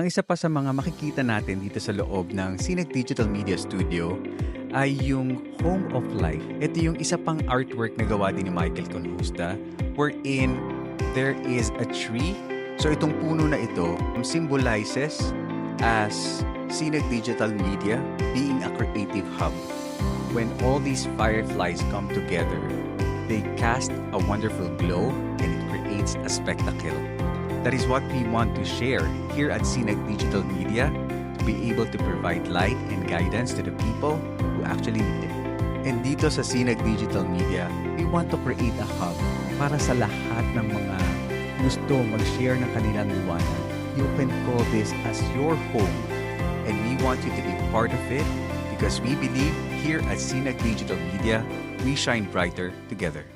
Ang isa pa sa mga makikita natin dito sa loob ng Sinag Digital Media Studio ay yung Home of Life. Ito yung isa pang artwork na gawa din ni Michael Conjusta wherein there is a tree. So itong puno na ito symbolizes as Sinag Digital Media being a creative hub. When all these fireflies come together, they cast a wonderful glow and it creates a spectacle. That is what we want to share here at Sinag Digital Media to be able to provide light and guidance to the people who actually need it. And dito sa Sinag Digital Media, we want to create a hub para sa lahat ng mga gusto mag-share ng kanilang liwanag. You can call this as your home. And we want you to be part of it because we believe here at Sinag Digital Media, we shine brighter together.